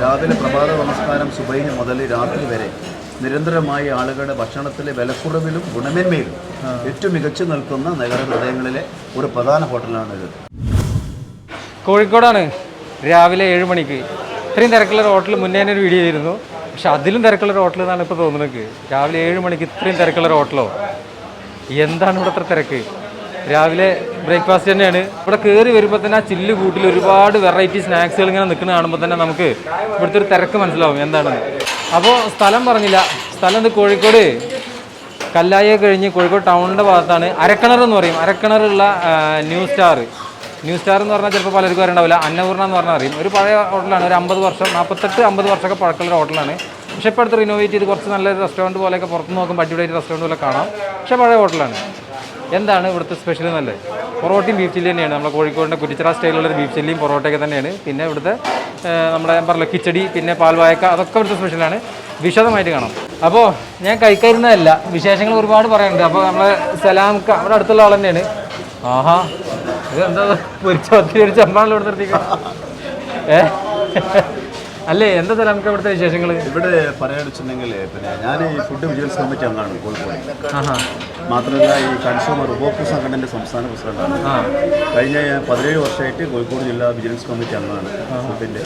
രാവിലെ പ്രഭാത നമസ്കാരം സുബൈന് മുതൽ രാത്രി വരെ നിരന്തരമായി ആളുകളുടെ ഭക്ഷണത്തിലെ വിലക്കുറവിലും ഗുണമേന്മയിലും ഏറ്റവും മികച്ചു നിൽക്കുന്ന നഗര ഹൃദയങ്ങളിലെ ഒരു പ്രധാന ഹോട്ടലാണിത് കോഴിക്കോടാണ് രാവിലെ ഏഴ് മണിക്ക്. ഇത്രയും തിരക്കുള്ള ഒരു ഹോട്ടൽ മുന്നേ ഒരു വീഡിയോ ആയിരുന്നു പക്ഷെ അതിലും തിരക്കുള്ള ഒരു ഹോട്ടൽ എന്നാണ് ഇപ്പോൾ തോന്നുന്നത് രാവിലെ ഏഴ് മണിക്ക് ഇത്രയും തിരക്കുള്ള ഒരു ഹോട്ടലോ? എന്താണ് ഇവിടെ അത്ര തിരക്ക്? രാവിലെ ബ്രേക്ക്ഫാസ്റ്റ് തന്നെയാണ്. ഇവിടെ കയറി വരുമ്പോൾ തന്നെ ആ ചില്ല് കൂട്ടിൽ ഒരുപാട് വെറൈറ്റി സ്നാക്സുകൾ ഇങ്ങനെ നിൽക്കുന്ന കാണുമ്പോൾ തന്നെ നമുക്ക് ഇവിടുത്തെ ഒരു തിരക്ക് മനസ്സിലാവും എന്താണെന്ന്. അപ്പോൾ സ്ഥലം പറഞ്ഞില്ല. സ്ഥലം ഇത് കോഴിക്കോട്. കല്ലായെ കഴിഞ്ഞ് കോഴിക്കോട് ടൗണിന്റെ ഭാഗത്താണ്. അരക്കിണർ എന്ന് പറയും. അരക്കിണറുള്ള ന്യൂ സ്റ്റാർ. ന്യൂ സ്റ്റാർ എന്ന് പറഞ്ഞാൽ ചിലപ്പോൾ പലർക്കും അറിയണ്ടാവില്ല. അന്നപൂർണ എന്ന് പറഞ്ഞാൽ അറിയും. ഒരു പഴയ ഹോട്ടലാണ്. ഒരു അമ്പത് വർഷം നാൽപ്പത്തെട്ട് അമ്പത് വർഷമൊക്കെ പഴക്കമുള്ള ഹോട്ടലാണ്. പക്ഷേ ഇപ്പോൾ അടുത്ത് റിനോവേറ്റ് ചെയ്ത് കുറച്ച് നല്ലൊരു റെസ്റ്റോറന്റ് പോലെയൊക്കെ പുറത്ത് നോക്കുമ്പോൾ അടിപൊളിയായിട്ട് റെസ്റ്റോറന്റ് പോലെ കാണാം. പക്ഷേ പഴയ ഹോട്ടലാണ്. എന്താണ് ഇവിടുത്തെ സ്പെഷ്യൽ നല്ലത്? പൊറോട്ടയും ബീഫ് ചില്ലി തന്നെയാണ്. നമ്മുടെ കോഴിക്കോടിന്റെ കുറ്റിച്ചിറ സ്റ്റൈലുള്ള ബീഫ് ചില്ലിയും പൊറോട്ടയൊക്കെ തന്നെയാണ്. പിന്നെ ഇവിടുത്തെ നമ്മുടെ ഞാൻ പറഞ്ഞ കിച്ചടി പിന്നെ പാൽവായക്ക അതൊക്കെ ഇവിടുത്തെ സ്പെഷ്യലാണ് വിശദമായിട്ട് കാണാം. അപ്പോൾ ഞാൻ കഴിക്കാതിരുന്നതല്ല. വിശേഷങ്ങൾ ഒരുപാട് പറയാനുണ്ട്. അപ്പോൾ നമ്മളെ സലാംക്ക അവിടെ അടുത്തുള്ള ആൾ തന്നെയാണ്. ആഹാ ഇത് എന്താ പൊരിച്ച ഒത്തിരി ഒരു ചമ്പാണല്ലോ ഇവിടെ നിർത്തിക്കാം ഏ? അല്ലേ? എന്താ സലാംക്ക ഇവിടുത്തെ വിശേഷങ്ങൾ ഇവിടെ പറയാണെന്നുവെച്ചിട്ടുണ്ടെങ്കിൽ പിന്നെ ഞാൻ ഈ ഫുഡ് വിജിലൻസ് കമ്മിറ്റി അംഗമാണ് കോഴിക്കോട്. ആഹാ. മാത്രമല്ല ഈ കൺസ്യൂമർ ഉപഭോക്തൃ സംഘടനയുടെ സംസ്ഥാന പ്രസിഡന്റാണ്. കഴിഞ്ഞ പതിനേഴ് വർഷമായിട്ട് കോഴിക്കോട് ജില്ലാ വിജിലൻസ് കമ്മിറ്റി അംഗമാണ് ഫുഡിന്റെ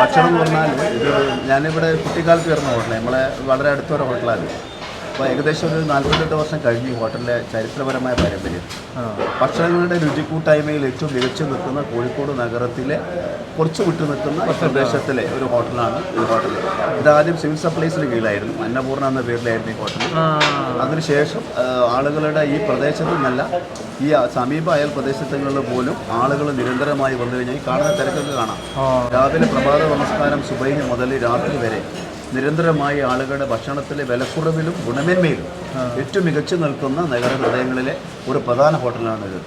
ഭക്ഷണം എന്ന് പറഞ്ഞാൽ ഇത് ഞാനിവിടെ കുട്ടിക്കാലത്ത് വരുന്ന ഹോട്ടലാണ് നമ്മളെ വളരെ അടുത്തൊരു ഹോട്ടലാണ് അപ്പോൾ ഏകദേശം ഒരു നാൽപ്പത്തെട്ട് വർഷം കഴിഞ്ഞു ഈ ഹോട്ടലിലെ ചരിത്രപരമായ പാരമ്പര്യം. ഭക്ഷണങ്ങളുടെ രുചിക്കൂട്ടായ്മയിൽ ഏറ്റവും മികച്ചു നിൽക്കുന്ന കോഴിക്കോട് നഗരത്തിലെ കുറച്ച് വിട്ടു നിൽക്കുന്ന പ്രദേശത്തിലെ ഒരു ഹോട്ടലാണ് ഈ ഹോട്ടൽ. ഇതാദ്യം സിവിൽ സപ്ലൈസിന് കീഴിലായിരുന്നു. അന്നപൂർണ എന്ന പേരിലായിരുന്നു ഈ ഹോട്ടൽ. അതിനുശേഷം ആളുകളുടെ ഈ പ്രദേശത്തു നിന്നല്ല ഈ സമീപ അയൽ പ്രദേശത്തുകളിൽ പോലും ആളുകൾ നിരന്തരമായി വന്നു കഴിഞ്ഞാൽ ഈ കാണുന്ന തിരക്കൊക്കെ കാണാം. രാവിലെ പ്രഭാത നമസ്കാരം സുബൈന് മുതൽ രാത്രി വരെ നിരന്തരമായി ആളുകളുടെ ഭക്ഷണത്തിലെ വിലക്കുറവിലും ഗുണമേന്മയിലും ഏറ്റവും മികച്ചു നിൽക്കുന്ന നഗര ഹൃദയങ്ങളിലെ ഒരു പ്രധാന ഹോട്ടലാണിത്.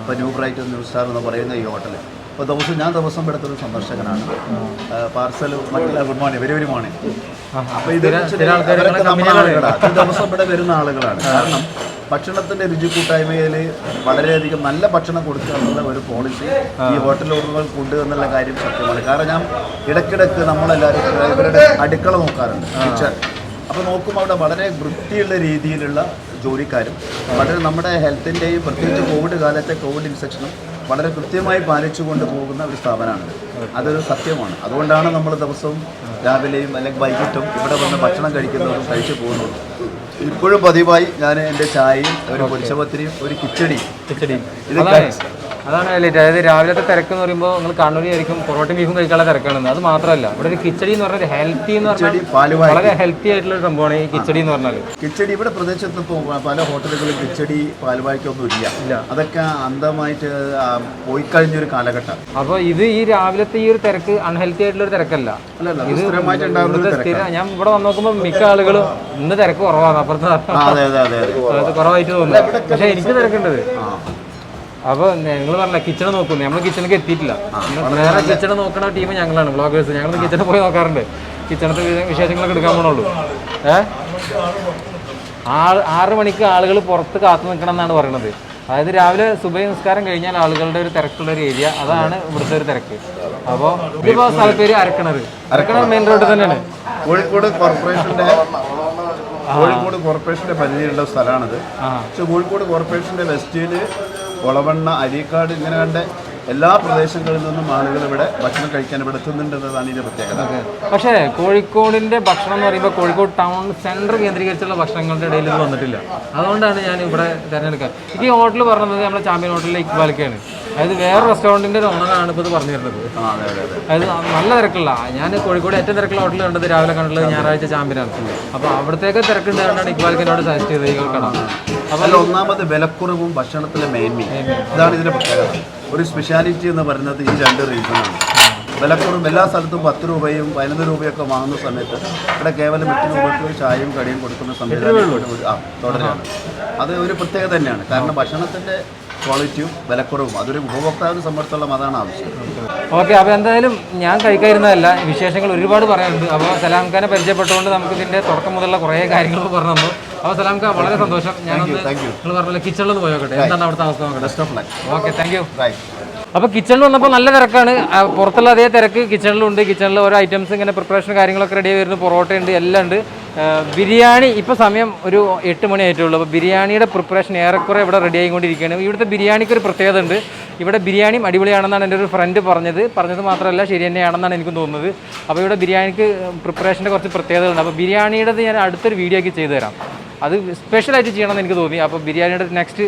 ഇപ്പോൾ ന്യൂ ബ്രൈറ്റ് ന്യൂ സ്റ്റാർ എന്ന് പറയുന്ന ഈ ഹോട്ടൽ ഇപ്പോൾ ദിവസം ഞാൻ ദിവസം എടുത്തൊരു സന്ദർശകനാണ്. പാർസൽ മറ്റുള്ള good morning very very morning. അപ്പോൾ ഇത് ദിവസം ഇവിടെ വരുന്ന ആളുകളാണ്. കാരണം ഭക്ഷണത്തിന്റെ രുചി കൂട്ടായ്മയിൽ വളരെയധികം നല്ല ഭക്ഷണം കൊടുക്കുക എന്നുള്ള ഒരു പോളിസി ഈ ഹോട്ടൽ ഉടമകൾ കൊണ്ട് എന്നുള്ള കാര്യം സത്യമാണ്. കാരണം ഞാൻ ഇടയ്ക്കിടയ്ക്ക് നമ്മളെല്ലാവരും ഇവരുടെ അടുക്കള നോക്കാറുണ്ട്. കിച്ചൺ അപ്പോൾ നോക്കുമ്പോൾ അവിടെ വളരെ വൃത്തിയുള്ള രീതിയിലുള്ള ജോലിക്കാരും വളരെ നമ്മുടെ ഹെൽത്തിന്റെയും പ്രത്യേകിച്ച് കോവിഡ് കാലത്തെ കോവിഡ് ഇൻഫെക്ഷനും വളരെ കൃത്യമായി പാലിച്ചുകൊണ്ട് പോകുന്ന ഒരു സ്ഥാപനമാണ്. അതൊരു സത്യമാണ്. അതുകൊണ്ടാണ് നമ്മൾ ദിവസവും രാവിലെയും അല്ലെങ്കിൽ വൈകിട്ടും ഇവിടെ വന്ന് ഭക്ഷണം കഴിക്കുന്നതും കഴിച്ചു പോകുന്നതും. ഇപ്പോഴും പതിവായി ഞാൻ എന്റെ ചായയും ഒരു പൊരിച്ചപത്തിരിയും ഒരു കിച്ചടിയും. കിച്ചടി ഇത് അതാണ് അല്ലേ അതായത് രാവിലത്തെ തിരക്ക് എന്ന് പറയുമ്പോൾ നിങ്ങൾ കണ്ണൂരിയായിരിക്കും പൊറോട്ടയും ബീഫും കഴിക്കാനുള്ള തിരക്കാണ്. അത് മാത്രമല്ല ഇവിടെ ഒരു കിച്ചടി എന്ന് പറഞ്ഞാൽ ഹെൽത്തി എന്ന് പറഞ്ഞാൽ വളരെ ഹെൽത്തി ആയിട്ടുള്ള ഒരു സംഭവമാണ് ഈ കിച്ചടി എന്ന് പറഞ്ഞാൽ കിച്ചടി ഇവിടെ പ്രദേശത്ത് ഇപ്പോൾ പല ഹോട്ടലുകളിൽ കിച്ചടി പാലുവായ്ക്കൊന്നും ഇല്ല. ഇല്ല. അതൊക്കെ അന്തമായിട്ട് പോയി പോയി കഴിഞ്ഞൊരു കാലഘട്ടം അപ്പോൾ ഇത് ഈ രാവിലത്തെ ഈ ഒരു തിരക്ക് അൺഹെൽത്തി ആയിട്ടുള്ള ഒരു തിരക്കല്ല. ഇത് ഒരു സ്ഥിരം ഞാൻ ഇവിടെ വന്ന് നോക്കുമ്പോൾ മിക്ക ആളുകളും ഇന്ന് തിരക്ക് കുറവാണ്. അപ്പുറത്ത് കുറവായിട്ട് തോന്നുന്നു. പക്ഷെ എനിക്ക് തിരക്കുണ്ടത് ആ അപ്പോൾ നിങ്ങൾ പറഞ്ഞ കിച്ചൺ നോക്കുന്നു നമ്മൾ കിച്ചണിലേക്ക് എത്തിയിട്ടില്ല. വേറെ കിച്ചൺ നോക്കുന്ന ടീം ഞങ്ങളാണ് ബ്ലോഗേഴ്സ് ഞങ്ങൾ കിച്ചണിൽ പോയി നോക്കാറുണ്ട്. കിച്ചണത്തെ വിശേഷങ്ങളൊക്കെ എടുക്കാൻ പോണുള്ളൂ. ഏ? ആറ് ആറ് മണിക്ക് ആളുകൾ പുറത്ത് കാത്തു നിൽക്കണം എന്നാണ് പറയുന്നത് അതായത് രാവിലെ സുബൈ നിസ്കാരം കഴിഞ്ഞാൽ ആളുകളുടെ ഒരു തിരക്കുള്ള ഒരു ഏരിയ അതാണ് ഇവിടുത്തെ ഒരു തിരക്ക്. അപ്പോൾ ഇതിപ്പോൾ സ്ഥലപ്പേര് അരക്കണർ. അരക്കണർ മെയിൻ റോഡ് തന്നെയാണ്. കോഴിക്കോട് കോർപ്പറേഷന്റെ കോഴിക്കോട് കോർപ്പറേഷന്റെ പരിധിയിലുള്ള സ്ഥലമാണിത്. പക്ഷെ കോഴിക്കോട് കോർപ്പറേഷന്റെ വെസ്റ്റിൽ ഒളവണ്ണ അരീക്കാട് ഇങ്ങനെ കണ്ട എല്ലാ പ്രദേശങ്ങളിൽ നിന്നും ആളുകൾ ഇവിടെ ഭക്ഷണം കഴിക്കാൻ ഇവിടെ എത്തുന്നുണ്ട് എന്നതാണ് ഇതിന്റെ പ്രത്യേകത. പക്ഷേ കോഴിക്കോടിന്റെ ഭക്ഷണം എന്ന് പറയുമ്പോൾ കോഴിക്കോട് ടൗൺ സെന്റർ കേന്ദ്രീകരിച്ചുള്ള ഭക്ഷണങ്ങളുടെ ഇടയിൽ ഇത് വന്നിട്ടില്ല. അതുകൊണ്ടാണ് ഞാൻ ഇവിടെ തിരഞ്ഞെടുക്കാൻ ഈ ഹോട്ടൽ പറഞ്ഞത് നമ്മുടെ ചാമ്പ്യൻ ഹോട്ടലിലെ ഇക്ബാലിക്കാണ് അതായത് വേറെ റെസ്റ്റോറന്റിന്റെ ഒരു ഓണറാണ് ഇപ്പോൾ ഇത് പറഞ്ഞു തരുന്നത് അതെ അതെ അതെ. അതായത് നല്ല തിരക്കുള്ള ഞാൻ കോഴിക്കോട് ഏറ്റവും തിരക്കുള്ള ഹോട്ടൽ കണ്ടത് രാവിലെ കണ്ടുള്ളത് ഞായറാഴ്ച ചാമ്പ്യനാണ്. അപ്പോൾ അവിടത്തേക്ക് തിരക്കുണ്ടായിട്ടാണ് ഇക്ബാലിക്കിനോട് സജസ്റ്റ് ചെയ്തത് ഈ കട. അപ്പോൾ ഒന്നാമത് വിലക്കുറവും ഭക്ഷണത്തിലെ മേന്മയും. ഇതാണ് ഇതിന്റെ പ്രത്യേകത. ഒരു സ്പെഷ്യാലിറ്റി എന്ന് പറയുന്നത് ഈ രണ്ട് റീസണാണ് വിലക്കുറവ് എല്ലാ സ്ഥലത്തും പത്ത് രൂപയും പതിനൊന്ന് രൂപയൊക്കെ വാങ്ങുന്ന സമയത്ത് ഇവിടെ കേവലം എട്ട് രൂപയ്ക്ക് ചായയും കടിയും കൊടുക്കുന്ന സംവിധാനം ആ തുടരാണ് അത് ഒരു പ്രത്യേകത തന്നെയാണ്. കാരണം ഭക്ഷണത്തിന്റെ ക്വാളിറ്റിയും വിലക്കുറവും അതൊരു ഉപഭോക്താവിനെ സംബന്ധിച്ചോളം അതാണ് ആവശ്യം. ഓക്കെ അപ്പോൾ എന്തായാലും ഞാൻ കഴിക്കാതിരുന്നതല്ല. വിശേഷങ്ങൾ ഒരുപാട് പറയാനുണ്ട്. അപ്പോൾ സലാം ഖാനെ പരിചയപ്പെട്ടുകൊണ്ട് നമുക്ക് ഇതിന്റെ തുടക്കം മുതലുള്ള കുറേ കാര്യങ്ങൾ പറഞ്ഞു തന്നു. അപ്പോൾ സലാം ഖാൻ വളരെ സന്തോഷം. ഞാൻ നിങ്ങൾ പറഞ്ഞല്ലോ കിച്ചണിൽ നിന്ന് പോയോട്ടെ എന്താണ് അവിടുത്തെ അവസ്ഥ നോക്കട്ടെ. ഓക്കെ താങ്ക് യു റൈറ്റ് അപ്പോൾ കിച്ചണിൽ വന്നപ്പോൾ നല്ല തിരക്കാണ്. പുറത്തുള്ള അതേ തിരക്ക്. കിച്ചണിലുണ്ട് കിച്ചണിൽ ഓരോ ഐറ്റംസ് ഇങ്ങനെ പ്രിപ്പറേഷൻ കാര്യങ്ങളൊക്കെ റെഡി വരുന്നു. പൊറോട്ട ഉണ്ട് എല്ലാം ഉണ്ട്. ബിരിയാണി ഇപ്പോൾ സമയം ഒരു എട്ട് മണി ആയിട്ടുള്ളൂ അപ്പോൾ ബിരിയാണിയുടെ പ്രിപ്പറേഷൻ ഏറെക്കുറെ ഇവിടെ റെഡി ആയിക്കൊണ്ടിരിക്കുകയാണ്. ഇവിടുത്തെ ബിരിയാണിക്ക് ഒരു പ്രത്യേകത ഉണ്ട്. ഇവിടെ ബിരിയാണിയും അടിപൊളിയാണെന്നാണ് എന്റെ ഒരു ഫ്രണ്ട് പറഞ്ഞത്. പറഞ്ഞത് മാത്രമല്ല ശരി തന്നെയാണെന്നാണ് എനിക്ക് തോന്നുന്നത്. അപ്പോൾ ഇവിടെ ബിരിയാണിക്ക് പ്രിപ്പറേഷന്റെ കുറച്ച് പ്രത്യേകതകളുണ്ട് അപ്പോൾ ബിരിയാണിയുടെ ഞാൻ അടുത്തൊരു വീഡിയോ ഒക്കെ ചെയ്തു തരാം. അത് സ്പെഷ്യലായിട്ട് ചെയ്യണമെന്ന് എനിക്ക് തോന്നി. അപ്പോൾ ബിരിയാണിയുടെ നെക്സ്റ്റ്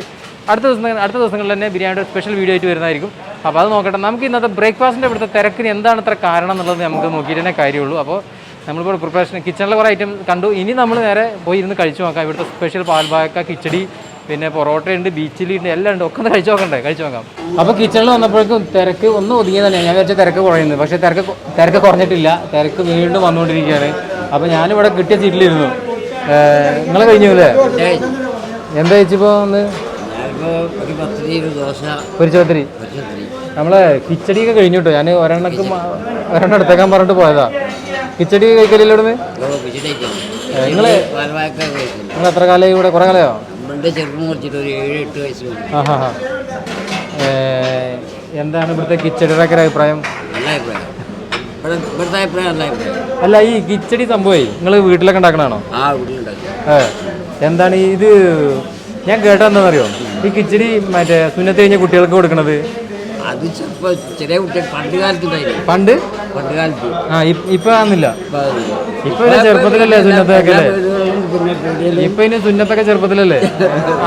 അടുത്ത ദിവസം അടുത്ത ദിവസങ്ങളിൽ തന്നെ ബിരിയാണിയുടെ സ്പെഷ്യൽ വീഡിയോ ആയിട്ട് വരുന്നതായിരിക്കും. അപ്പോൾ അത് നോക്കട്ടെ. നമുക്ക് ഇന്നത്തെ ബ്രേക്ക്ഫാസ്റ്റിന്റെ ഇവിടുത്തെ തിരക്കിന് എന്താണ് ഇത്ര കാരണം എന്നുള്ളത് നമുക്ക് നോക്കിയിട്ട് തന്നെ കാര്യമുള്ളൂ. അപ്പോൾ നമ്മളിപ്പോൾ പ്രിപ്പറേഷൻ കിച്ചണിലെ കുറേ ഐറ്റം കണ്ടു. ഇനി നമ്മൾ നേരെ പോയി ഇരുന്ന് കഴിച്ചു നോക്കാം. ഇവിടുത്തെ സ്പെഷ്യൽ പാൽബാക്ക കിച്ചടി പിന്നെ പൊറോട്ടയുണ്ട് ബീച്ചിലി ഉണ്ട് എല്ലാം ഉണ്ട്. ഒക്കെ ഒന്ന് കഴിച്ചു നോക്കണ്ടേ? കഴിച്ചു നോക്കാം. അപ്പോൾ കിച്ചണിൽ വന്നപ്പോഴേക്കും തിരക്ക് ഒന്ന് ഒതുങ്ങിയ തന്നെ ഞാൻ വിചാരിച്ച തിരക്ക് കുറയുന്നത് പക്ഷേ തിരക്ക് തിരക്ക് കുറഞ്ഞിട്ടില്ല. തിരക്ക് വീണ്ടും വന്നുകൊണ്ടിരിക്കുകയാണ്. അപ്പോൾ ഞാനിവിടെ കിട്ടിയ സീറ്റിലിരുന്നു നിങ്ങൾ കഴിഞ്ഞു അല്ലേ? എന്താ ചേച്ചിപ്പോൾ ഒന്ന് ഒരു പത്തിരി ഒരു ദോശ. പൊരിച്ചോത്തിരി നമ്മളെ കിച്ചടിയൊക്കെ കഴിഞ്ഞു കേട്ടോ. ഞാൻ ഒരെണ്ണക്ക് ഒരെണ്ണം എടുത്തേക്കാൻ പറഞ്ഞിട്ട് പോയതാ. കിച്ചടി കഴിക്കലില്ല ഇവിടുന്ന്? നിങ്ങൾ നിങ്ങൾ എത്ര കാലം ഇവിടെ? കുറെ കാലയോ? എന്താണ് ഇവിടുത്തെ കിച്ചടിയുടെ ഒക്കെ അഭിപ്രായം? അല്ല ഈ കിച്ചടി സംഭവമായി നിങ്ങൾ വീട്ടിലൊക്കെ ഉണ്ടാക്കണാണോ എന്താണ് ഇത് ഞാൻ കേട്ടത് എന്താണെന്നറിയോ? ഈ കിച്ചടി മറ്റേ സുന്നത്ത് കഴിഞ്ഞ കുട്ടികൾക്ക് കൊടുക്കണത്. അത് ചിലപ്പോൾ ചെറിയ കുട്ടികൾ പണ്ട് കാലത്തുണ്ടായിരുന്നു പണ്ട്? പണ്ട് കാലത്ത്. ആ ഇപ്പ- ഇപ്പൊ ആന്നില്ല ഇപ്പൊ പിന്നെ ചെറുപ്പത്തിലല്ലേ സുന്നത്തൊക്കെ പീടികയിൽ ഇപ്പൊ ഇനി സുന്നത്തൊക്കെ ചെറുപ്പത്തിലല്ലേ?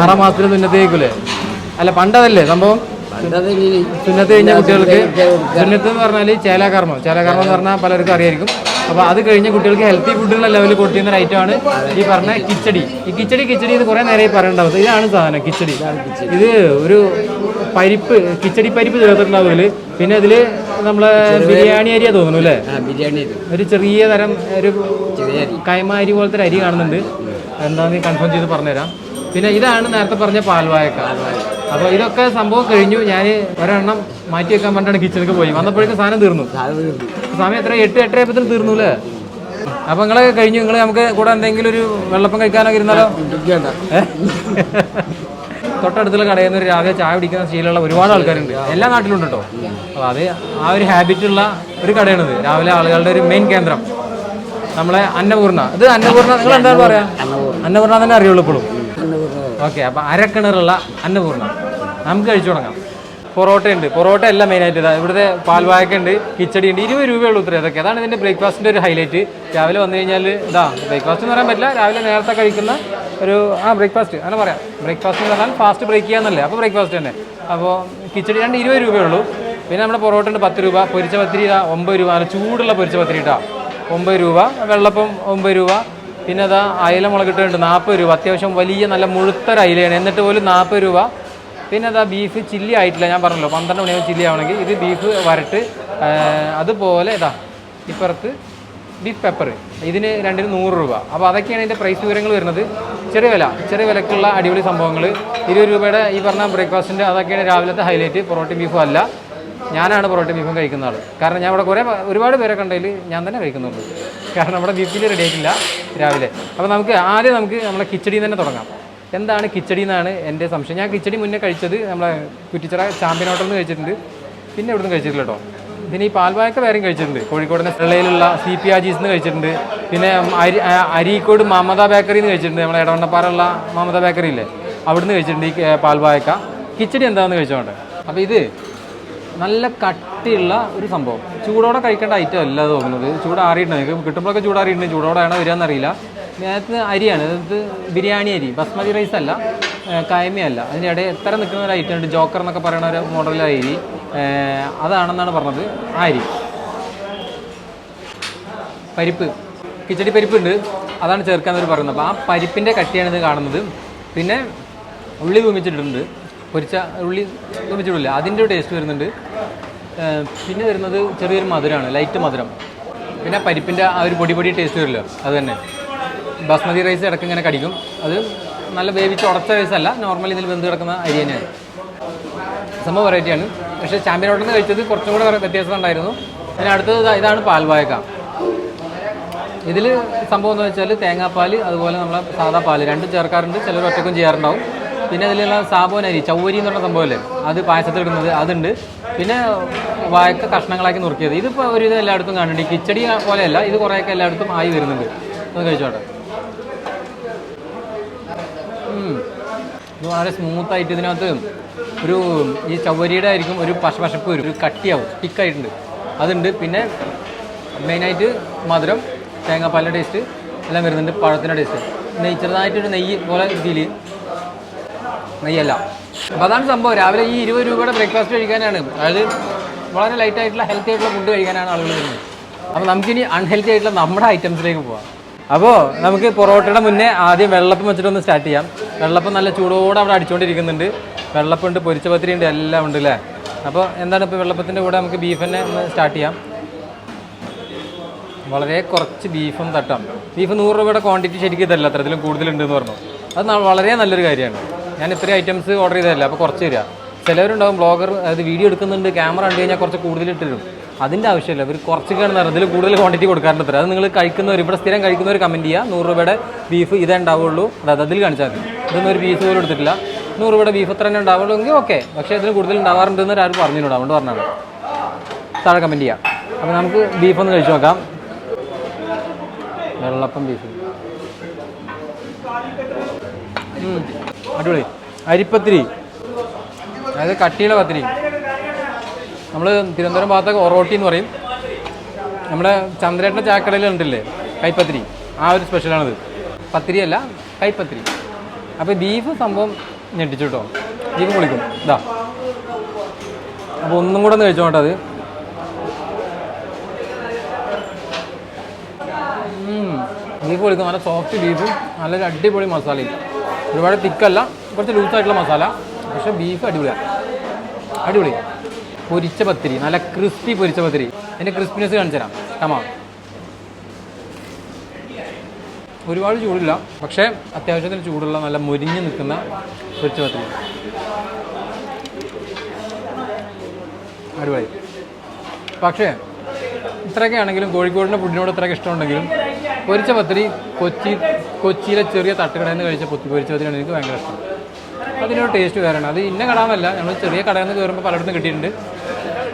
ആറാം മാസത്തിൽ സുന്നത്ത് കഴിക്കൂലേ? അല്ല പണ്ടതല്ലേ സംഭവം? പണ്ടത് സുന്നത്ത് കഴിഞ്ഞ കുട്ടികൾക്ക് സുന്നത്ത് എന്ന് പറഞ്ഞാൽ ചേലാകർമ്മം. ചേലാകർമ്മം എന്ന് പറഞ്ഞാൽ പലർക്കും അറിയായിരിക്കും. അപ്പോൾ അത് കഴിഞ്ഞ കുട്ടികൾക്ക് ഹെൽത്തി ഫുഡുള്ള ലെവലിൽ കൊടുത്തിരുന്ന ഒരു ഐറ്റമാണ് ഈ പറഞ്ഞ കിച്ചടി. ഈ കിച്ചടി കിച്ചടി ഇത് കുറേ നേരമായി പറയേണ്ടാവും ഇതാണ് സാധനം കിച്ചടി. ഇത് ഒരു പരിപ്പ് കിച്ചടി പരിപ്പ് ചേർത്തിട്ടുണ്ടാവും ഇതിൽ പിന്നെ ഇതിൽ നമ്മളെ ബിരിയാണി അരിയാ തോന്നുന്നു അല്ലേ? ബിരിയാണി ഒരു ചെറിയ തരം ഒരു കൈമ അരി. പോലത്തെ ഒരു അരി കാണുന്നുണ്ട്. എന്താണെന്ന് കൺഫേം ചെയ്ത് പറഞ്ഞുതരാം. പിന്നെ ഇതാണ് നേരത്തെ പറഞ്ഞ പാൽവായക്ക. അപ്പോൾ ഇതൊക്കെ സംഭവം കഴിഞ്ഞു. ഞാൻ ഒരെണ്ണം മാറ്റി വെക്കാൻ പറഞ്ഞിട്ടാണ് കിച്ചണിലേക്ക് പോയി. വന്നപ്പോഴേക്കും സാധനം തീർന്നു. സമയം എത്ര? എട്ട് എട്ടര ആയപ്പോൾ തീർന്നു അല്ലേ അപ്പോൾ നിങ്ങളെ കഴിഞ്ഞു. നിങ്ങൾ നമുക്ക് കൂടെ എന്തെങ്കിലും ഒരു വെള്ളപ്പം കഴിക്കാനൊക്കെ ഇരുന്നാലോ? തൊട്ടടുത്തുള്ള കടയിൽ നിന്ന് രാവിലെ ചായ പിടിക്കുന്ന ശീലമുള്ള ഒരുപാട് ആൾക്കാരുണ്ട്. എല്ലാ നാട്ടിലുണ്ട് കേട്ടോ അപ്പോൾ അത് ആ ഒരു ഹാബിറ്റുള്ള ഒരു കടയാണിത്. രാവിലെ ആളുകളുടെ ഒരു മെയിൻ കേന്ദ്രം. നമ്മളെ അന്നപൂർണ ഇത് അന്നപൂർണ നിങ്ങൾ എന്താണ് പറയാ അന്നപൂർണ തന്നെ അറിയുള്ളൂ ഇപ്പോഴും. ഓക്കെ അപ്പോൾ അരക്കിണറുള്ള അന്നപൂർണ നമുക്ക് കഴിച്ചു തുടങ്ങാം. പൊറോട്ട ഉണ്ട് പൊറോട്ട എല്ലാം മെയിനായിട്ട് ഇതാ ഇവിടുത്തെ പാൽവായക്ക ഉണ്ട് കിച്ചടി ഉണ്ട് ഇരുപത് രൂപയുള്ളൂ ഉത്തരം ഇതൊക്കെ. അതാണ് ഇതിന്റെ ബ്രേക്ക്ഫാസ്റ്റിന്റെ ഒരു ഹൈലൈറ്റ് രാവിലെ വന്നു കഴിഞ്ഞാൽ ഇതാ ബ്രേക്ക്ഫാസ്റ്റ് എന്ന് പറയാൻ പറ്റില്ല. രാവിലെ നേരത്തെ കഴിക്കുന്ന ഒരു ആ ബ്രേക്ക്ഫാസ്റ്റ് അങ്ങനെ പറയാം. ബ്രേക്ക്ഫാസ്റ്റ് എന്ന് പറഞ്ഞാൽ ഫാസ്റ്റ് ബ്രേക്ക് ചെയ്യാന്നല്ലേ അപ്പോൾ ബ്രേക്ക്ഫാസ്റ്റ് തന്നെ. അപ്പോൾ കിച്ചടി രണ്ട് ഇരുപത് രൂപയുള്ളൂ. പിന്നെ നമ്മുടെ പൊറോട്ട ഉണ്ട് പത്ത് രൂപ. പൊരിച്ച പത്തിരി ഒമ്പത് രൂപ. ചൂടുള്ള പൊരിച്ച പത്തിരി ഇട്ടാ ഒമ്പത് രൂപ. വെള്ളപ്പം ഒമ്പത് രൂപ. പിന്നെ അതാ അയല മുളകിട്ടുണ്ട് നാൽപ്പത് രൂപ. അത്യാവശ്യം വലിയ നല്ല മുഴുത്തൊരു അയിലയാണ്. എന്നിട്ട് പോലും നാൽപ്പത് രൂപ. പിന്നെ അതാ ബീഫ് ചില്ലി ആയിട്ടില്ല. ഞാൻ പറഞ്ഞല്ലോ പന്ത്രണ്ട് മണിയാകുമ്പോൾ ചില്ലി ആവണമെങ്കിൽ. ഇത് ബീഫ് വരട്ട്. അതുപോലെ ഇതാ ഇപ്പുറത്ത് ബീഫ് പെപ്പർ ഇതിന് രണ്ടിന് നൂറ് രൂപ. അപ്പോൾ അതൊക്കെയാണ് ഇതിന്റെ പ്രൈസ് വിവരങ്ങൾ വരുന്നത്. ചെറിയ വില. ചെറിയ വിലക്കുള്ള അടിപൊളി സംഭവങ്ങൾ. ഇരുപത് രൂപയുടെ ഈ പറഞ്ഞ ബ്രേക്ക്ഫാസ്റ്റിന്റെ അതൊക്കെയാണ് രാവിലത്തെ ഹൈലൈറ്റ് പൊറോട്ടയും ബീഫും അല്ല. ഞാനാണ് പൊറോട്ട ബീഫും കഴിക്കുന്ന ആൾ കാരണം ഞാൻ ഇവിടെ കുറേ ഒരുപാട് പേരെ കണ്ടതിൽ ഞാൻ തന്നെ കഴിക്കുന്നുള്ളൂ. കാരണം നമ്മുടെ ബീഫിൽ റെഡി ആയിട്ടില്ല രാവിലെ. അപ്പോൾ നമുക്ക് ആദ്യം നമുക്ക് നമ്മളെ കിച്ചടിയിൽ തന്നെ തുടങ്ങാം. എന്താണ് കിച്ചടി എന്നാണ് എന്റെ സംശയം. ഞാൻ കിച്ചടി മുന്നേ കഴിച്ചത് നമ്മളെ കുറ്റിച്ചിറ ചാമ്പ്യൻ ഹോട്ടലിൽ നിന്ന് കഴിച്ചിട്ടുണ്ട്. പിന്നെ ഇവിടുന്ന് കഴിച്ചിട്ടില്ല കേട്ടോ. പിന്നെ ഈ പാൽവായക്ക വേറെയും കഴിച്ചിട്ടുണ്ട്. കോഴിക്കോടിന്റെ വെള്ളയിലുള്ള സി പി ആജീസ് നിന്ന് കഴിച്ചിട്ടുണ്ട്. പിന്നെ അരി അരീക്കോട് മമത ബേക്കറിയിൽ നിന്ന് കഴിച്ചിട്ടുണ്ട്. നമ്മളെ ഇടവണ്ണപ്പാറുള്ള മമത ബേക്കറി ഇല്ലേ? അവിടുന്ന് കഴിച്ചിട്ടുണ്ട് ഈ പാൽവായക്ക കിച്ചടി എന്താണെന്ന് കഴിച്ചോണ്ട് അപ്പോൾ ഇത് നല്ല കട്ടിയുള്ള ഒരു സംഭവം. ചൂടോടെ കഴിക്കേണ്ട ഐറ്റം അല്ല തോന്നുന്നത്. ചൂടാറിയിട്ടുണ്ട് കിട്ടുമ്പോഴൊക്കെ ചൂടാറിയിട്ടുണ്ട് ചൂടോടെയാണോ വരികയെന്ന് അറിയില്ല ഇതിനകത്ത് അരിയാണ്. ഇത് ബിരിയാണി അരി. ബസ്മതി റൈസ് അല്ല കായ്മയല്ല അതിന്റെ ഇടയിൽ എത്ര നിൽക്കുന്ന ഒരു ഐറ്റം ഉണ്ട്? ജോക്കർ എന്നൊക്കെ പറയുന്ന ഒരു മോഡലിലെ അരി. അതാണെന്നാണ് പറഞ്ഞത്. ആ അരി. പരിപ്പ്. കിച്ചടി പരിപ്പുണ്ട്. അതാണ് ചേർക്കാൻ അവർ പറയുന്നത്. അപ്പോൾ ആ പരിപ്പിന്റെ കട്ടിയാണ് ഇത് കാണുന്നത്. പിന്നെ ഉള്ളി തൂമിച്ചിട്ടുണ്ട് പൊരിച്ച ഉള്ളി തൂമിച്ചിട്ടില്ല അതിന്റെ ഒരു ടേസ്റ്റ് വരുന്നുണ്ട്. പിന്നെ വരുന്നത് ചെറിയൊരു മധുരമാണ് ലൈറ്റ് മധുരം. പിന്നെ പരിപ്പിന്റെ ആ ഒരു പൊടി പൊടി ടേസ്റ്റ് വരില്ല അത് തന്നെ. ബസ്മതി റൈസ് ഇടയ്ക്ക് ഇങ്ങനെ കടിക്കും. അത് നല്ല വേവിച്ച് ഉടച്ച റൈസല്ല നോർമലി ഇതിൽ വെന്ത് കിടക്കുന്ന അരി തന്നെയാണ്. സംഭവം വെറൈറ്റിയാണ് പക്ഷേ ചാമ്പ്യൻ ഹോട്ടലിൽ നിന്ന് കഴിച്ചത് കുറച്ചും കൂടെ വ്യത്യാസം ഉണ്ടായിരുന്നു. പിന്നെ അടുത്തത് ഇതാ- ഇതാണ് പാൽവായക്ക ഇതിൽ സംഭവം എന്ന് വെച്ചാൽ തേങ്ങാപ്പാൽ അതുപോലെ നമ്മളെ സാധാ പാൽ രണ്ടും ചേർക്കാറുണ്ട്. ചിലർ ഒറ്റക്കും ചെയ്യാറുണ്ടാവും. പിന്നെ അതിലുള്ള സാബോൻ അരി ചൗവരി എന്ന് പറഞ്ഞ സംഭവമല്ലേ? അത് പായസത്തിലിടുന്നത് അതുണ്ട്. പിന്നെ വായക്ക കഷ്ണങ്ങളാക്കി നുറുക്കിയത്. ഇതിപ്പോൾ ഒരു ഇത് എല്ലായിടത്തും കാണുന്നുണ്ട്. കിച്ചടി പോലെയല്ല ഇത് കുറേയൊക്കെ എല്ലായിടത്തും ആയി വരുന്നുണ്ട്. ഒന്ന് കഴിച്ചോട്ടെ. ഇത് വളരെ സ്മൂത്ത് ആയിട്ട് ഇതിനകത്ത് ഒരു ഈ ചവ്വരിയുടെ ആയിരിക്കും ഒരു പശപശപ്പ് വരും. ഒരു കട്ടിയാവും തിക്കായിട്ടുണ്ട് അതുണ്ട്. പിന്നെ മെയിനായിട്ട് മധുരം തേങ്ങാപ്പാലിന്റെ ടേസ്റ്റ് എല്ലാം വരുന്നുണ്ട് പഴത്തിന്റെ ടേസ്റ്റ് നെയ് ചെറുതായിട്ടൊരു നെയ്യ് പോലെ ഫീൽ നെയ്യല്ല. അപ്പോൾ അതാണ് സംഭവം. രാവിലെ ഈ ഇരുപത് രൂപയുടെ ബ്രേക്ക്ഫാസ്റ്റ് കഴിക്കാനാണ്. അതായത് വളരെ ലൈറ്റ് ആയിട്ടുള്ള ഹെൽത്തി ആയിട്ടുള്ള ഫുഡ് കഴിക്കാനാണ് ആളുകൾ വരുന്നത്. അപ്പോൾ നമുക്കിനി അൺഹെൽത്തി ആയിട്ടുള്ള നമ്മുടെ ഐറ്റംസിലേക്ക് പോവാം. അപ്പോൾ നമുക്ക് പൊറോട്ടയുടെ മുന്നേ ആദ്യം വെള്ളപ്പം വെച്ചിട്ടൊന്ന് സ്റ്റാർട്ട് ചെയ്യാം. വെള്ളപ്പം നല്ല ചൂടോടെ അവിടെ അടിച്ചുകൊണ്ടിരിക്കുന്നുണ്ട് വെള്ളപ്പമുണ്ട് പൊരിച്ച പത്തിരി ഉണ്ട് എല്ലാം ഉണ്ട് അല്ലേ അപ്പോൾ എന്താണ് ഇപ്പോൾ വെള്ളപ്പത്തിന്റെ കൂടെ നമുക്ക് ബീഫ് തന്നെ ഒന്ന് സ്റ്റാർട്ട് ചെയ്യാം. വളരെ കുറച്ച് ബീഫും തട്ടാം. ബീഫ് നൂറ് രൂപയുടെ ക്വാണ്ടിറ്റി ശരിക്കും ഇതല്ല അത്രത്തിലും കൂടുതലുണ്ടെന്ന് പറഞ്ഞു. അത് വളരെ നല്ലൊരു കാര്യമാണ്. ഞാൻ ഇത്രയും ഐറ്റംസ് ഓർഡർ ചെയ്തതല്ല? അപ്പോൾ കുറച്ച് തരിക. ചിലവരുണ്ടാവും ബ്ലോഗർ അതായത് വീഡിയോ എടുക്കുന്നുണ്ട് ക്യാമറ കണ്ടു കഴിഞ്ഞാൽ കുറച്ച് കൂടുതൽ ഇട്ടിരും അതിന്റെ ആവശ്യമില്ല. ഇവർ കുറച്ചൊക്കെയാണ് പറഞ്ഞത് ഇതിൽ കൂടുതൽ ക്വാണ്ടിറ്റി കൊടുക്കാറുണ്ട് അത് നിങ്ങൾ കഴിക്കുന്നവർ ഇവിടെ സ്ഥിരം കഴിക്കുന്നവർ കമന്റ് ചെയ്യുക. നൂറ് രൂപയുടെ ബീഫ് ഇതേ ഉണ്ടാവുള്ളൂ. അതായത് അതിൽ കാണിച്ചാൽ മതി. ഇതൊന്നും ഒരു പീസ് പോലും എടുത്തിട്ടില്ല. നൂറ് രൂപയുടെ ബീഫ് എത്ര തന്നെ ഉണ്ടാവുള്ളൂ എങ്കിൽ ഓക്കെ പക്ഷേ അതിൽ കൂടുതൽ ഉണ്ടാവാറുണ്ടെന്ന് ആരും പറഞ്ഞിട്ടുണ്ട് അതുകൊണ്ട് പറഞ്ഞാണ് താഴെ കമന്റ് ചെയ്യാം. അപ്പോൾ നമുക്ക് ബീഫ് ഒന്ന് കഴിച്ചു നോക്കാം. വെള്ളപ്പം ബീഫ് അടിപൊളി. അരിപ്പത്തിരി. അതായത് കട്ടിയുള്ള പത്തിരി. നമ്മൾ തിരുവനന്തപുരം ഭാഗത്തൊക്കെ ഒറോട്ടി എന്ന് പറയും. നമ്മുടെ ചന്ദ്രേട്ടന്റെ ചാക്കടയിൽ ഉണ്ടല്ലേ കൈപ്പത്തിരി. ആ ഒരു സ്പെഷ്യലാണിത്. പത്തിരി അല്ല കൈപ്പത്തിരി. അപ്പോൾ ബീഫ് സംഭവം ഞെട്ടിച്ചു കേട്ടോ ബീഫ് പൊളിക്കും. ഇതാ അപ്പോൾ ഒന്നും കൂടെ ഒന്ന് കഴിച്ചോട്ടെ അത്. ബീഫ് പൊളിക്കും. നല്ല സോഫ്റ്റ് ബീഫും. നല്ലൊരു അടിപൊളി മസാലയും. ഒരുപാട് തിക്കല്ല കുറച്ച് ലൂസായിട്ടുള്ള മസാല പക്ഷെ ബീഫ് അടിപൊളിയാണ് അടിപൊളി. പൊരിച്ച പത്തിരി നല്ല ക്രിസ്പി പൊരിച്ച പത്തിരി. അതിന്റെ ക്രിസ്പിനെസ് കാണിച്ചു തരാം. കമാ ഒരുപാട് ചൂടില്ല പക്ഷേ അത്യാവശ്യത്തിന് ചൂടുള്ള നല്ല മുരിഞ്ഞ് നിൽക്കുന്ന പൊരിച്ച പത്തിരി. അടിപൊളി. പക്ഷേ ഇത്രയൊക്കെ ആണെങ്കിലും കോഴിക്കോടിന്റെ ഫുഡിനോട് ഇത്രയൊക്കെ ഇഷ്ടമുണ്ടെങ്കിലും പൊരിച്ച പത്തിരി കൊച്ചി കൊച്ചിയിലെ ചെറിയ തട്ടുകടയിൽ നിന്ന് കഴിച്ച പൊത്തി പൊരിച്ച പത്തിരിയാണ് എനിക്ക് ഭയങ്കര ഇഷ്ടം. അതിനൊരു ടേസ്റ്റ് വേറെയാണ്. അത് ഇന്ന കടാമല്ല നമ്മൾ ചെറിയ കടയിൽ നിന്ന് കയറുമ്പോൾ പലയിടത്തും കിട്ടിയിട്ടുണ്ട്.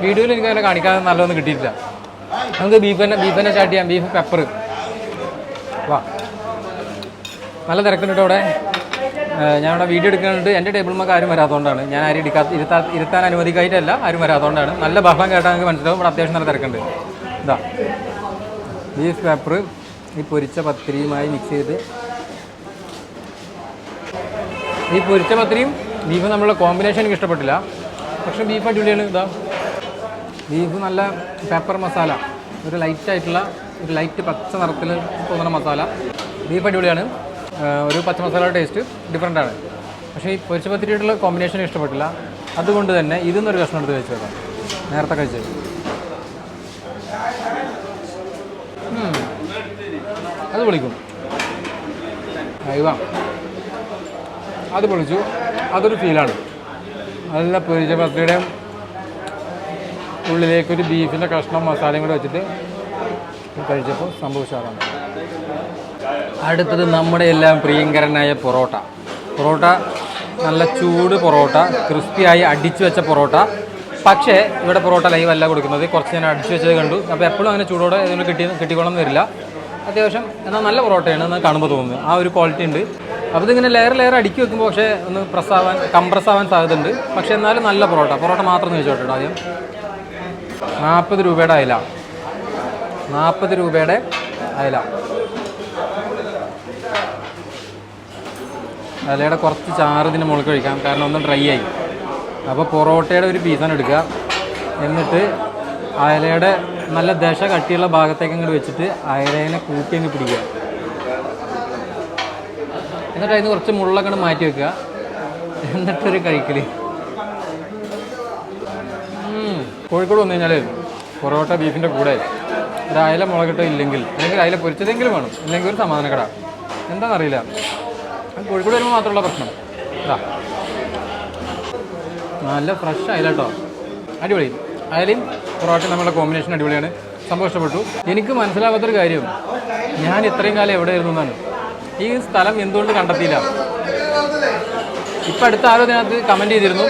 വീഡിയോയിൽ എനിക്ക് അങ്ങനെ കാണിക്കാൻ നല്ലതൊന്നും കിട്ടിയിട്ടില്ല. നമുക്ക് ബീഫ് തന്നെ ബീഫ് തന്നെ സ്റ്റാർട്ട് ചെയ്യാം. ബീഫ് പെപ്പർ വാ. നല്ല തിരക്കുണ്ട് അവിടെ അവിടെ വീഡിയോ എടുക്കുന്നുണ്ട്. എന്റെ ടേബിൾമൊക്കെ ആരും വരാത്തതുകൊണ്ടാണ്. ഞാൻ ആരും എടുക്കാത്ത ഇരുത്താ ഇരുത്താൻ അനുവദിക്കായിട്ടല്ല. ആരും വരാത്തതുകൊണ്ടാണ്. നല്ല ബഹളം കേട്ടാൽ നിങ്ങൾക്ക് മനസ്സിലാവും. ഇവിടെ അത്യാവശ്യം നല്ല തിരക്കുണ്ട്. ഇതാ. ബീഫ് പേപ്പർ ഈ പൊരിച്ച പത്തിരിയുമായി മിക്സ് ചെയ്ത് ഈ പൊരിച്ച പത്രിയും ബീഫ് നമ്മളുടെ കോമ്പിനേഷൻ എനിക്ക് ഇഷ്ടപ്പെട്ടില്ല. പക്ഷേ ബീഫ് അടിപൊളിയാണ് ഇതാ. ബീഫ് നല്ല പെപ്പർ മസാല ഒരു ലൈറ്റ് ആയിട്ടുള്ള ഒരു ലൈറ്റ് പച്ച നിറത്തിൽ തോന്നുന്ന മസാല ബീഫ് അടിപൊളിയാണ്. ഒരു പച്ച മസാല ടേസ്റ്റ് ഡിഫറെന്റ് ആണ്. പക്ഷേ ഈ പൊരിച്ച പത്തിരിയായിട്ടുള്ള കോമ്പിനേഷൻ ഇഷ്ടപ്പെട്ടില്ല. അതുകൊണ്ട് തന്നെ ഇതിന്ന് ഒരു കഷ്ണം എടുത്ത് കഴിച്ചേക്കാം നേരത്തെ കഴിച്ചത്. അത് വിളിക്കും അയവ അത് പൊളിച്ചു. അതൊരു ഫീലാണ്. നല്ല പൊരിച്ച പത്തിയുടെ ഉള്ളിലേക്കൊരു ബീഫിന്റെ കഷ്ണം മസാലയും കൂടെ വെച്ചിട്ട് കഴിച്ചപ്പോൾ സംഭവിച്ചാറാണ് അടുത്തത് നമ്മുടെ എല്ലാം പ്രിയങ്കരനായ പൊറോട്ട. പൊറോട്ട നല്ല ചൂട് പൊറോട്ട ക്രിസ്പിയായി അടിച്ചു വെച്ച പൊറോട്ട. പക്ഷേ ഇവിടെ പൊറോട്ട ലൈവ് അല്ല കൊടുക്കുന്നത്. കുറച്ച് ഞാൻ അടിച്ചു വെച്ചത് കണ്ടു. അപ്പോൾ എപ്പോഴും അങ്ങനെ ചൂടോടെ ഇതിന് കിട്ടി കിട്ടിക്കോളം വരില്ല അത്യാവശ്യം എന്നാൽ നല്ല പൊറോട്ടയാണ് എന്ന് കാണുമ്പോൾ തോന്നുന്നു. ആ ഒരു ക്വാളിറ്റി ഉണ്ട്. അപ്പോൾ ഇതിങ്ങനെ ലെയർ ലെയർ അടുക്കി വെക്കുമ്പോൾ പക്ഷേ ഒന്ന് പ്രസ് ആവാൻ കംപ്രസ് ആവാൻ സാധ്യതയുണ്ട്. പക്ഷേ എന്നാലും നല്ല പൊറോട്ട. പൊറോട്ട മാത്രം ചോദിച്ചോട്ടോ ആദ്യം. നാൽപ്പത് രൂപയുടെ അയല. നാൽപ്പത് രൂപയുടെ അയല. അയലയുടെ കുറച്ച് ചാറ് ഇതിന് മുകളിൽ കഴിക്കാം. കാരണം ഒന്ന് ഡ്രൈ ആയി. അപ്പോൾ പൊറോട്ടയുടെ ഒരു പീസാണ് എടുക്കുക. എന്നിട്ട് അയലയുടെ നല്ല ദശ കട്ടിയുള്ള ഭാഗത്തേക്ക് അങ്ങോട്ട് വെച്ചിട്ട് അയലേനെ കൂട്ടി അങ്ങ് പിടിക്കുക. എന്നിട്ട് അതിന് കുറച്ച് മുള്ളൊക്കെ മാറ്റി വെക്കുക. എന്നിട്ടൊരു കഴിക്കൽ. കോഴിക്കോട് വന്നു കഴിഞ്ഞാൽ പൊറോട്ട ബീഫിന്റെ കൂടെ ഒരു അയല മുളകിട്ടോ ഇല്ലെങ്കിൽ അല്ലെങ്കിൽ അയല പൊരിച്ചതെങ്കിലും വേണം. ഇല്ലെങ്കിൽ ഒരു സമാധാനക്കട. എന്താണെന്നറിയില്ല അത് കോഴിക്കോട് വരുമ്പോൾ മാത്രമുള്ള പ്രശ്നം. ഇതാ നല്ല ഫ്രഷ് അയല കേട്ടോ അടിപൊളി. അയലയും പൊറോട്ടയും നമ്മളുടെ കോമ്പിനേഷൻ അടിപൊളിയാണ്. സന്തോഷപ്പെട്ടു എനിക്ക് മനസ്സിലാവാത്തൊരു കാര്യം. ഞാൻ ഇത്രയും കാലം എവിടെയായിരുന്നു എന്നാണ്. ഈ സ്ഥലം എന്തുകൊണ്ട് കണ്ടെത്തിയില്ല? ഇപ്പം അടുത്ത ആരോ ഇതിനകത്ത് കമന്റ് ചെയ്തിരുന്നു.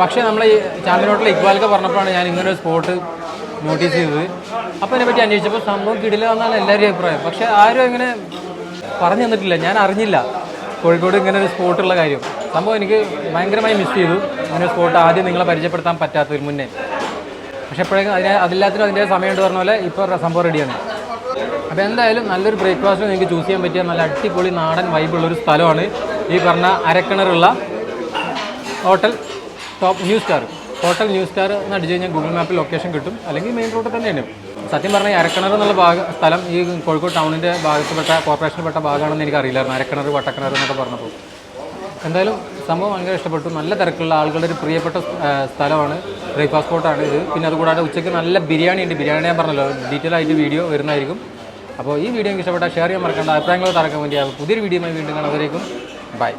പക്ഷേ നമ്മൾ ഈ ചാമ്പ്യൻ ഹോട്ടൽ ഇക്ബാലൊക്കെ പറഞ്ഞപ്പോഴാണ് ഞാൻ ഇങ്ങനെ ഒരു സ്പോട്ട് നോട്ടീസ് ചെയ്തത് അപ്പോൾ അതിനെപ്പറ്റി അന്വേഷിച്ചപ്പോൾ സംഭവം കിടില എന്നാണ് എല്ലാവരുടെയും അഭിപ്രായം. പക്ഷേ ആരും ഇങ്ങനെ പറഞ്ഞു തന്നിട്ടില്ല. ഞാൻ അറിഞ്ഞില്ല കോഴിക്കോട് ഇങ്ങനെ ഒരു സ്പോട്ടുള്ള കാര്യം. സംഭവം എനിക്ക് ഭയങ്കരമായി മിസ് ചെയ്തു. ഇങ്ങനെ ഒരു സ്പോട്ട് ആദ്യം നിങ്ങളെ പരിചയപ്പെടുത്താൻ പറ്റാത്തതിന് മുന്നേ. പക്ഷെ എപ്പോഴേക്കും അതിന് അതില്ലാത്തിനും അതിന്റെ സമയമുണ്ട് പറഞ്ഞ പോലെ ഇപ്പോൾ സംഭവം റെഡിയാണ് അപ്പോൾ എന്തായാലും നല്ലൊരു ബ്രേക്ക്ഫാസ്റ്റ് നിങ്ങൾക്ക് ചൂസ് ചെയ്യാൻ പറ്റിയ നല്ല അടിപൊളി നാടൻ വൈബുള്ള ഒരു സ്ഥലമാണ്. ഈ പറഞ്ഞ അരക്കിണറുള്ള hotel top new star hotel new star എന്ന് അടിച്ചു കഴിഞ്ഞാൽ ഗൂഗിൾ മാപ്പിൽ ലൊക്കേഷൻ കിട്ടും. അല്ലെങ്കിൽ മെയിൻ റോഡിൽ തന്നെയാണ്. സത്യം പറഞ്ഞാൽ അരക്കിണർ എന്നുള്ള ഭാഗം സ്ഥലം ഈ കോഴിക്കോട് ടൗണിന്റെ ഭാഗത്തുപെട്ട കോർപ്പറേഷനിൽപ്പെട്ട ഭാഗമാണെന്ന് എനിക്ക് അറിയില്ലായിരുന്നു. അരക്കിണർ വട്ടക്കിണർ എന്നൊക്കെ പറഞ്ഞപ്പോൾ. എന്തായാലും സംഭവം ഭയങ്കര ഇഷ്ടപ്പെട്ടു. നല്ല തിരക്കുള്ള ആളുകളുടെ ഒരു പ്രിയപ്പെട്ട സ്ഥലമാണ്. ബ്രേക്ക്ഫാസ്റ്റ് സ്പോട്ടാണ് ഇത്. പിന്നെ അതുകൂടാതെ ഉച്ചയ്ക്ക് നല്ല ബിരിയാണി ഉണ്ട്. ബിരിയാണി ഞാൻ പറഞ്ഞല്ലോ. ഡീറ്റെയിൽ ആയിട്ട് വീഡിയോ വരുന്നതായിരിക്കും. അപ്പോൾ ഈ വീഡിയോ എനിക്ക് ഇഷ്ടപ്പെട്ടാൽ ഷെയർ ചെയ്യാൻ മറക്കേണ്ട. അഭിപ്രായങ്ങൾ തറക്കാൻ വേണ്ടിയാണ് പുതിയൊരു വീഡിയോയുമായി വീണ്ടും കാണുന്നവരേക്കും ബൈ